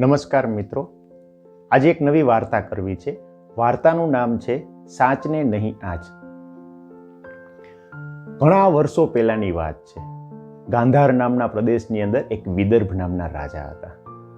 નમસ્કાર મિત્રો. આજે એક નવી વાર્તા કરવી છે. વાર્તાનું નામ છે સાચને નહીં આજ. ઘણા વર્ષો પહેલાની વાત છે. ગાંધાર નામના પ્રદેશની અંદર એક વિદર્ભ નામના રાજા હતા.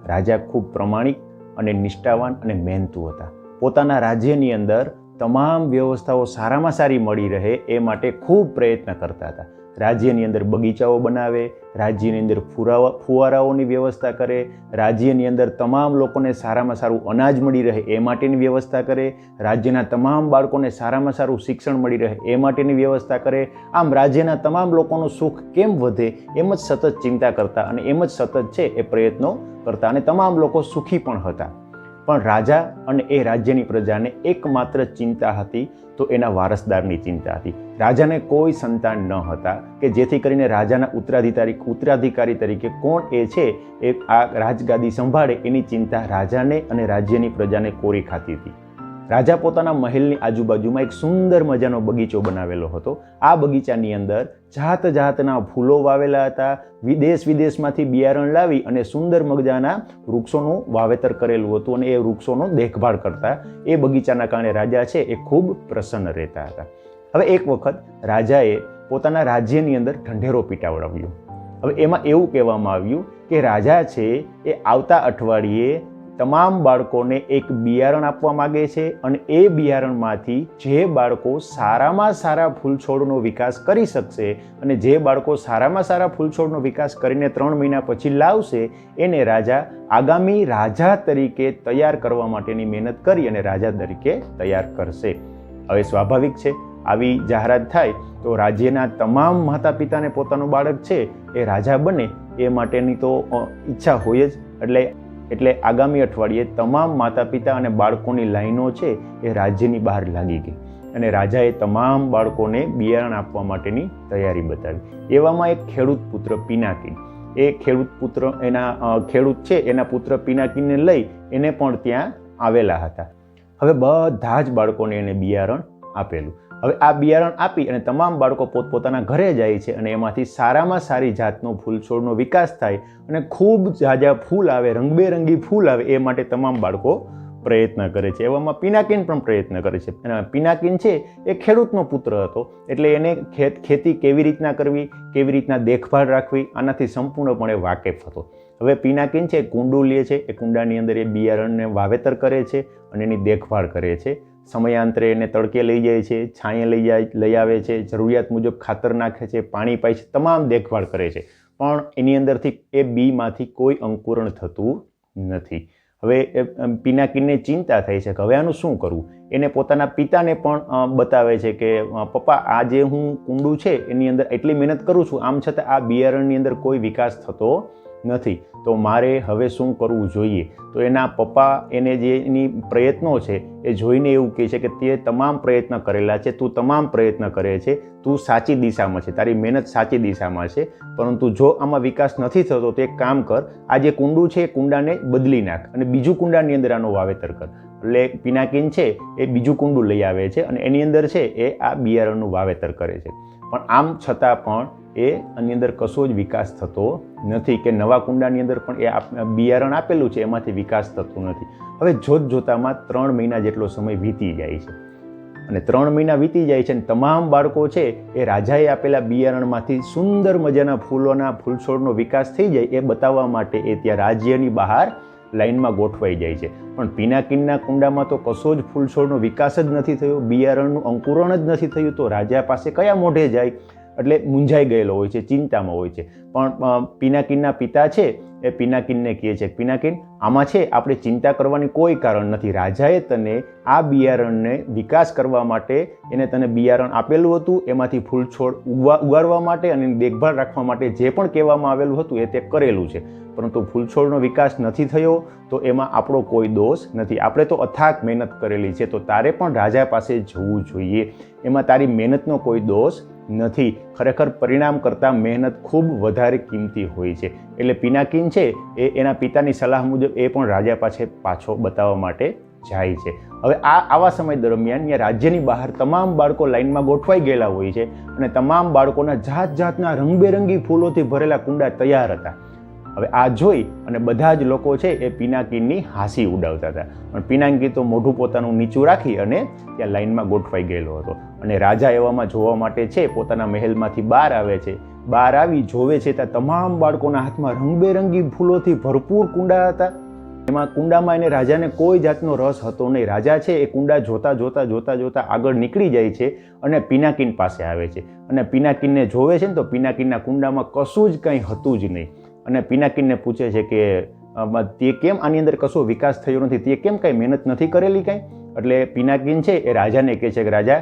રાજા ખૂબ પ્રમાણિક અને નિષ્ઠાવાન અને મહેનતુ હતા. પોતાના રાજ્યની અંદર તમામ વ્યવસ્થાઓ સારામાં સારી મળી રહે એ માટે ખૂબ પ્રયત્ન કરતા હતા. રાજ્યની અંદર બગીચાઓ બનાવે, રાજ્યની અંદર ફુરાવા ફુવારાઓની વ્યવસ્થા કરે, રાજ્યની અંદર તમામ લોકોને સારામાં સારું અનાજ મળી રહે એ માટેની વ્યવસ્થા કરે, રાજ્યના તમામ બાળકોને સારામાં સારું શિક્ષણ મળી રહે એ માટેની વ્યવસ્થા કરે. આમ રાજ્યના તમામ લોકોનું સુખ કેમ વધે એમ જ સતત ચિંતા કરતા અને એમ જ સતત છે એ પ્રયત્નો કરતા અને તમામ લોકો સુખી પણ હતા. પણ રાજા અને એ રાજ્યની પ્રજાને એકમાત્ર ચિંતા હતી તો એના વારસદારની ચિંતા હતી. રાજાને કોઈ સંતાન ન હતા કે જેથી કરીને રાજાના ઉત્તરાધિકારી ઉત્તરાધિકારી તરીકે કોણ એ છે એ આ રાજગાદી સંભાળે એની ચિંતા રાજાને અને રાજ્યની પ્રજાને કોરી ખાતી હતી. રાજા પોતાના મહેલની આજુબાજુમાં એક સુંદર મજાનો બગીચો બનાવેલો હતો. આ બગીચાની અંદર જાત જાતના ફૂલો વાવેલા હતા. વિદેશ વિદેશમાંથી બિયારણ લાવી અને સુંદર મજાના વૃક્ષોનું વાવેતર કરેલું હતું અને એ વૃક્ષોનો દેખભાળ કરતા. એ બગીચાના કારણે રાજા છે એ ખૂબ પ્રસન્ન રહેતા હતા. હવે એક વખત રાજાએ પોતાના રાજ્યની અંદર ઠંઢેરો પીટાવડાવ્યો. હવે એમાં એવું કહેવામાં આવ્યું કે રાજા છે એ આવતા અઠવાડિયે તમામ બાળકોને એક બિયારણ આપવા માગે છે અને એ બિયારણમાંથી જે બાળકો સારામાં સારા ફૂલછોડનો વિકાસ કરી શકશે અને જે બાળકો સારામાં સારા ફૂલછોડનો વિકાસ કરીને ત્રણ મહિના પછી લાવશે, એને રાજા, આગામી રાજા તરીકે તૈયાર કરવા માટેની મહેનત કરી અને રાજા તરીકે તૈયાર કરશે. હવે સ્વાભાવિક છે, આવી જાહેરાત થાય તો રાજ્યના તમામ માતા પિતાને પોતાનું બાળક છે એ રાજા બને, એ માટેની તો ઈચ્છા હોય જ. એટલે એટલે આગામી અઠવાડિયે તમામ માતા પિતા અને બાળકોની લાઈનો છે એ રાજ્યની બહાર લાગી ગઈ. અને રાજાએ તમામ બાળકોને બિયારણ આપવા માટેની તૈયારી બતાવી. એવામાં એક ખેડૂત પુત્ર પિનાકી એ ખેડૂત પુત્ર એના ખેડૂત છે, એના પુત્ર પિનાકીને લઈ એને પણ ત્યાં આવેલા હતા. હવે બધા જ બાળકોને એને બિયારણ આપેલું. હવે આ બિયારણ આપી અને તમામ બાળકો પોતપોતાના ઘરે જાય છે અને એમાંથી સારામાં સારી જાતનો ફૂલ છોડનો વિકાસ થાય અને ખૂબ જાજા ફૂલ આવે, રંગબેરંગી ફૂલ આવે એ માટે તમામ બાળકો પ્રયત્ન કરે છે. એવામાં પિનાકિન પણ પ્રયત્ન કરે છે. અને પિનાકિન છે એ ખેડૂતનો પુત્ર હતો એટલે એને ખેત, ખેતી કેવી રીતના કરવી, કેવી રીતના દેખભાળ રાખવી આનાથી સંપૂર્ણપણે વાકેફ હતો. હવે પિનાકિન છે કુંડું લે છે. એ કુંડાની અંદર એ બિયારણને વાવેતર કરે છે અને એની દેખભાળ કરે છે. સમયાંતરે એને તડકે લઈ જાય છે, છાંયે લઈ જાય, લઈ આવે છે, જરૂરિયાત મુજબ ખાતર નાખે છે, પાણી પાય છે, તમામ દેખભાળ કરે છે. પણ એની અંદરથી એ બીમાંથી કોઈ અંકુરણ થતું નથી. હવે પિનાકીને ચિંતા થઈ છે કે હવે આનું શું કરવું? એને પોતાના પિતાને પણ બતાવે છે કે પપ્પા, આ જે હું કુંડું છે, એની અંદર એટલી મહેનત કરું છું, આમ છતાં આ બિયારણની અંદર કોઈ વિકાસ થતો નથી. તો મારે હવે શું કરવું જોઈએ? તો એના પપ્પા એને જે એની પ્રયત્નો છે, એ જોઈને એવું કહે છે કે તે તમામ પ્રયત્ન કરેલા છે, તું તમામ પ્રયત્ન કરે છે, તું સાચી દિશામાં છે, તારી મહેનત સાચી દિશામાં છે, પરંતુ જો આમાં વિકાસ નથી થતો તો એક કામ કર, આ જે કુંડું છે એ કુંડાને બદલી નાખ અને બીજું કુંડાની અંદર આનું વાવેતર કર. એટલે પિનાકિન છે, એ બીજું કુંડું લઈ આવે છે અને એની અંદર છે, એ આ બિયારણનું વાવેતર કરે છે. પણ આમ છતાં પણ એ આની અંદર કશો જ વિકાસ થતો નથી કે નવા કુંડાની અંદર પણ એ બિયારણ આપેલું છે, એમાંથી વિકાસ થતો નથી. હવે જોત જોતામાં ત્રણ મહિના જેટલો સમય વીતી જાય છે. અને ત્રણ મહિના વીતી જાય છે અને તમામ બાળકો છે, એ રાજાએ આપેલા બિયારણમાંથી સુંદર મજાના ફૂલોના ફૂલછોડનો વિકાસ થઈ જાય, એ બતાવવા માટે એ ત્યાં રાજ્યની બહાર લાઈનમાં ગોઠવાઈ જાય છે. પણ પિનાકીનના કુંડામાં તો કશો જ ફૂલછોડનો વિકાસ જ નથી થયો, બિયારણનું અંકુરણ જ નથી થયું, તો રાજા પાસે કયા મોઢે જાય? એટલે મૂંઝાઈ ગયેલો હોય છે, ચિંતામાં હોય છે. પણ પિનાકીનના પિતા છે એ પિનાકિનને કહે છે, પિનાકિન, આમાં છે, આપણે ચિંતા કરવાની કોઈ કારણ નથી. રાજાએ તને આ બિયારણને વિકાસ કરવા માટે, એને તને બિયારણ આપેલું હતું, એમાંથી ફૂલછોડ ઉગવા, ઉગાડવા માટે અને દેખભાળ રાખવા માટે જે પણ કહેવામાં આવેલું હતું, એ તે કરેલું છે. પરંતુ ફૂલછોડનો વિકાસ નથી થયો, તો એમાં આપણો કોઈ દોષ નથી. આપણે તો અથાક મહેનત કરેલી છે, તો તારે પણ રાજા પાસે જવું જોઈએ. એમાં તારી મહેનતનો કોઈ દોષ નથી. ખરેખર પરિણામ કરતાં મહેનત ખૂબ વધારે કિંમતી હોય છે. એટલે પિનાકીન છે, એ એના પિતાની સલાહ મુજબ એ પણ રાજા પાસે પાછો બતાવવા માટે જાય છે. હવે આ આવા સમય દરમિયાન ત્યાં રાજ્યની બહાર તમામ બાળકો લાઇનમાં ગોઠવાઈ ગયેલા હોય છે અને તમામ બાળકોના જાત જાતના રંગબેરંગી ફૂલોથી ભરેલા કુંડા તૈયાર હતા. હવે આ જોઈ અને બધા જ લોકો છે એ પિનાકીનની હાંસી ઉડાવતા હતા. પણ પિનાકી તો મોઢું પોતાનું નીચું રાખી અને ત્યાં લાઈનમાં ગોઠવાઈ ગયેલો હતો. અને રાજા એવામાં જોવા માટે છે પોતાના મહેલમાંથી બહાર આવે છે. બહાર આવી જોવે છે ત્યાં તમામ બાળકોના હાથમાં રંગબેરંગી ફૂલોથી ભરપૂર કુંડા હતા. એમાં કુંડામાં એને રાજાને કોઈ જાતનો રસ હતો નહીં. રાજા છે એ કુંડા જોતા જોતા જોતા જોતા આગળ નીકળી જાય છે અને પિનાકીન પાસે આવે છે. અને પિનાકીનને જોવે છે ને તો પિનાકીનના કુંડામાં કશું જ કંઈ હતું જ નહીં. અને પિનાકીનને પૂછે છે કે તે કેમ આની અંદર કશો વિકાસ થયો નથી? તે કેમ કાંઈ મહેનત નથી કરેલી કાંઈ? એટલે પિનાકીન છે એ રાજાને કહે છે કે, રાજા,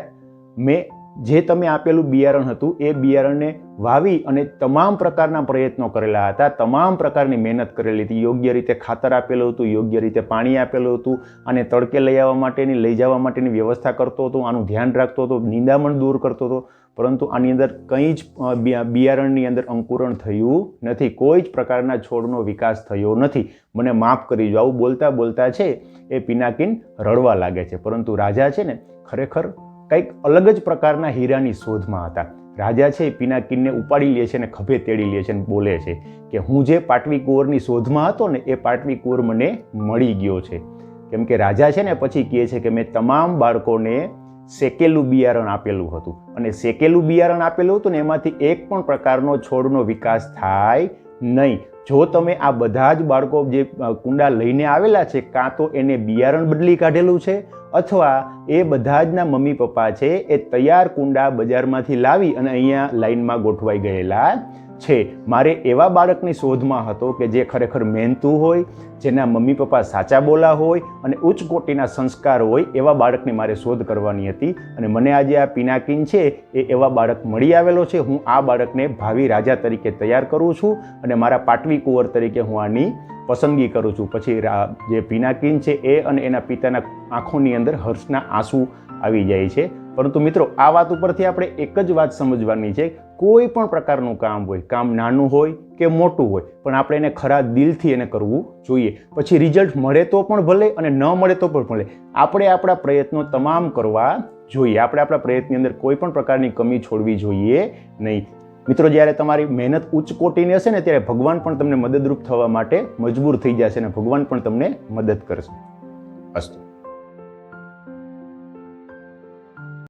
મેં જે તમે આપેલું બિયારણ હતું, એ બિયારણને વાવી અને તમામ પ્રકારના પ્રયત્નો કરેલા હતા, તમામ પ્રકારની મહેનત કરેલી હતી. યોગ્ય રીતે ખાતર આપેલું હતું, યોગ્ય રીતે પાણી આપેલું હતું અને તડકે લઈ આવવા માટેની, લઈ જવા માટેની વ્યવસ્થા કરતો હતો, આનું ધ્યાન રાખતો હતો, નિંદામણ દૂર કરતો હતો, પરંતુ આની અંદર કંઈ જ બિયારણની અંદર અંકુરણ થયું નથી, કોઈ જ પ્રકારના છોડનો વિકાસ થયો નથી. મને માફ કરી જો આવું બોલતા બોલતા છે એ પિનાકિન રડવા લાગે છે. પરંતુ રાજા છે ને ખરેખર કંઈક અલગ જ પ્રકારના હીરાની શોધમાં હતા. રાજા છે એ પિનાકીનને ઉપાડી લે છે અને ખભે તેડી લે છે અને બોલે છે કે હું જે પાટવી કુંવરની શોધમાં હતો ને એ પાટવી કુંવર મને મળી ગયો છે. કેમ કે રાજા છે ને પછી કહે છે કે મેં તમામ બાળકોને શેકેલું બિયારણ આપેલું હતું અને શેકેલું બિયારણ આપેલું હતું ને એમાંથી એક પણ પ્રકારનો છોડનો વિકાસ થાય નહીં. જો તમે આ બધા જ બાળકો જે કુંડા લઈને આવેલા છે, કાં તો એને બિયારણ બદલી કાઢેલું છે, અથવા એ બધા જના મમ્મી પપ્પા છે, એ તૈયાર કુંડા બજારમાંથી લાવી અને અહીંયા લાઈનમાં ગોઠવાઈ ગયેલા છે. મારે એવા બાળકની શોધમાં હતો કે જે ખરેખર મહેનતું હોય, જેના મમ્મી પપ્પા સાચા બોલા હોય અને ઉચ્ચ કોટીના સંસ્કાર હોય એવા બાળકની મારે શોધ કરવાની હતી અને મને આજે આ પિનાકિન છે એ એવા બાળક મળી આવેલો છે. હું આ બાળકને ભાવિ રાજા તરીકે તૈયાર કરું છું અને મારા પાટવી કુંવર તરીકે હું આની પસંદગી કરું છું. પછી જે પિનાકિન છે એ અને એના પિતાના આંખોની અંદર હર્ષના આંસુ આવી જાય છે. પરંતુ મિત્રો, આ વાત ઉપરથી આપણે એક જ વાત સમજવાની છે. કોઈ પણ પ્રકારનું કામ હોય, કામ નાનું હોય કે મોટું હોય, પણ આપણે એને ખરા દિલથી એને કરવું જોઈએ. પછી રિઝલ્ટ મળે તો પણ ભલે અને ન મળે તો પણ ભલે. આપણે આપણા પ્રયત્નો તમામ કરવા જોઈએ. આપણે આપણા પ્રયત્નની અંદર કોઈ પણ પ્રકારની કમી છોડવી જોઈએ નહીં. મિત્રો, જ્યારે તમારી મહેનત ઉચ્ચ કોટીની હશે ને, ત્યારે ભગવાન પણ તમને મદદરૂપ થવા માટે મજબૂર થઈ જશે અને ભગવાન પણ તમને મદદ કરશે. અસ્તુ.